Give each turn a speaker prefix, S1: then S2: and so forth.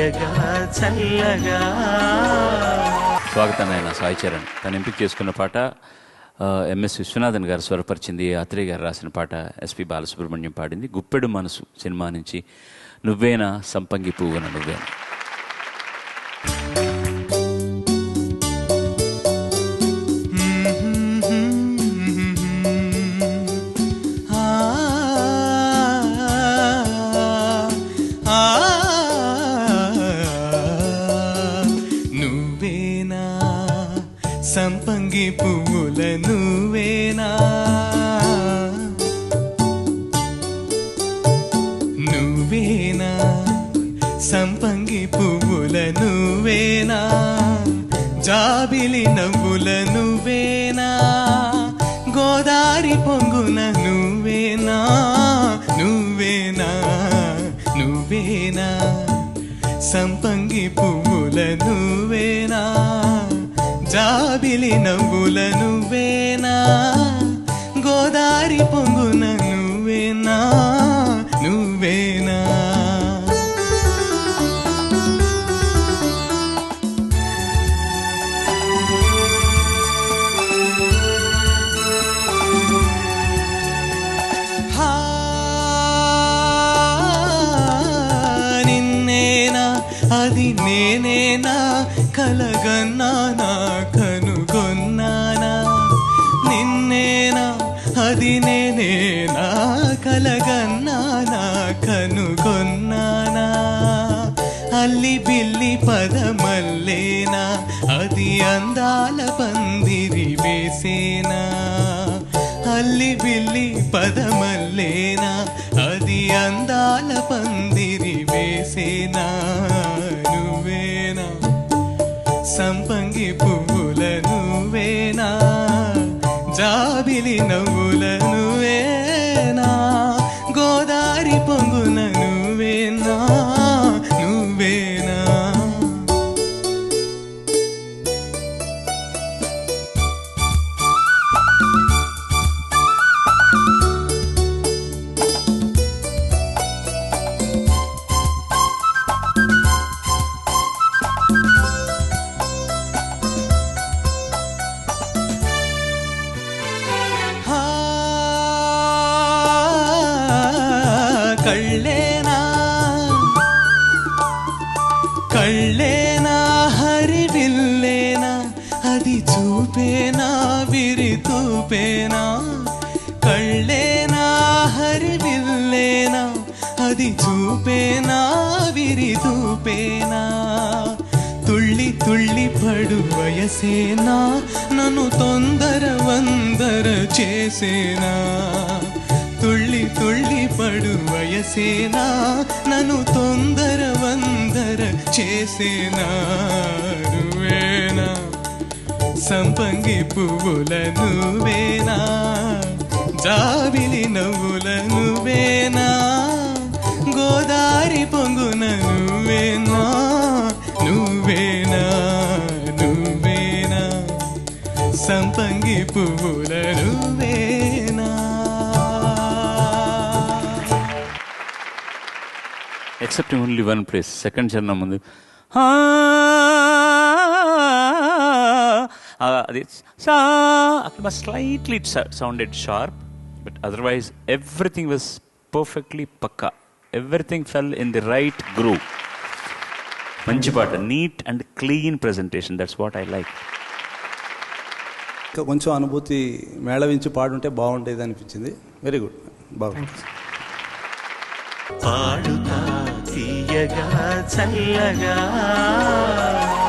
S1: తీయగా చల్లగా.
S2: స్వాగతం నాయన సాయి చరణ్. తను ఎంపిక చేసుకున్న పాట ఎంఎస్ విశ్వనాథన్ గారు స్వరపరిచింది అత్రేయ గారు రాసిన పాట ఎస్పి బాలసుబ్రహ్మణ్యం పాడింది. గుప్పెడు మనసు సినిమా నుంచి నువ్వేనా సంపంగి పువ్వున నువ్వేనా?
S1: సంపంగి పువ్వుల నువ్వేనా? నువ్వేనా? సంపంగి పువ్వుల నువ్వేనా? జాబిలి నవ్వుల నువ్వేనా? గోదారి పొంగున నువ్వేనా? జాబిలి నవ్వుల నువ్వేనా? గోదారి పొంగున అది నేనేనా? కలగన్నానా కనుగొన్నానా? నిన్నేనా? అది నేనేనా? కలగన్నానా కనుగొన్నానా? అల్లి బిల్లి పదమల్లేనా? అది అందాల పందిరి వేసేనా? అల్లి బిల్లి పదమల్లేనా? అది అందాల పందిరి వేసేనా? జాబిలి కళ్ళేనా? కళ్ళేనా? హరివిల్లేనా? అది చూపేనా? విరి తూపేనా? కళ్ళేనా? హరివిల్లేనా? అది చూపేనా? విరి తూపేనా? తుళ్ళి తుళ్ళి పడు వయసేనా? నన్ను తొందర వందర చేసేనా? తుళ్ళి తుళ్ళి పడు వయసేనా నన్ను తొందర వందర చేసేనా నువ్వేనా సంపంగి పువ్వుల నువ్వేనా? జాబిలి నవ్వుల నువ్వేనా? గోదారి పొంగున నువ్వేనా? నువ్వేనా? నువ్వేనా? సంపంగి పువ్వుల నువ్వేనా
S2: except only one place second చరణం ఆ, అది సా అక్కడ slightly it sounded sharp but otherwise everything was perfectly Pakka. Everything fell in the right group మంచి పాట neat and clean presentation that's what I like
S3: ఇంకా కొంచెం అనుభూతి మేళవించి పాడుంటే బాగుండేది అనిపించింది. వెరీ గుడ్ బాగుంది.
S1: పాడుతా తీయగా చల్లగా.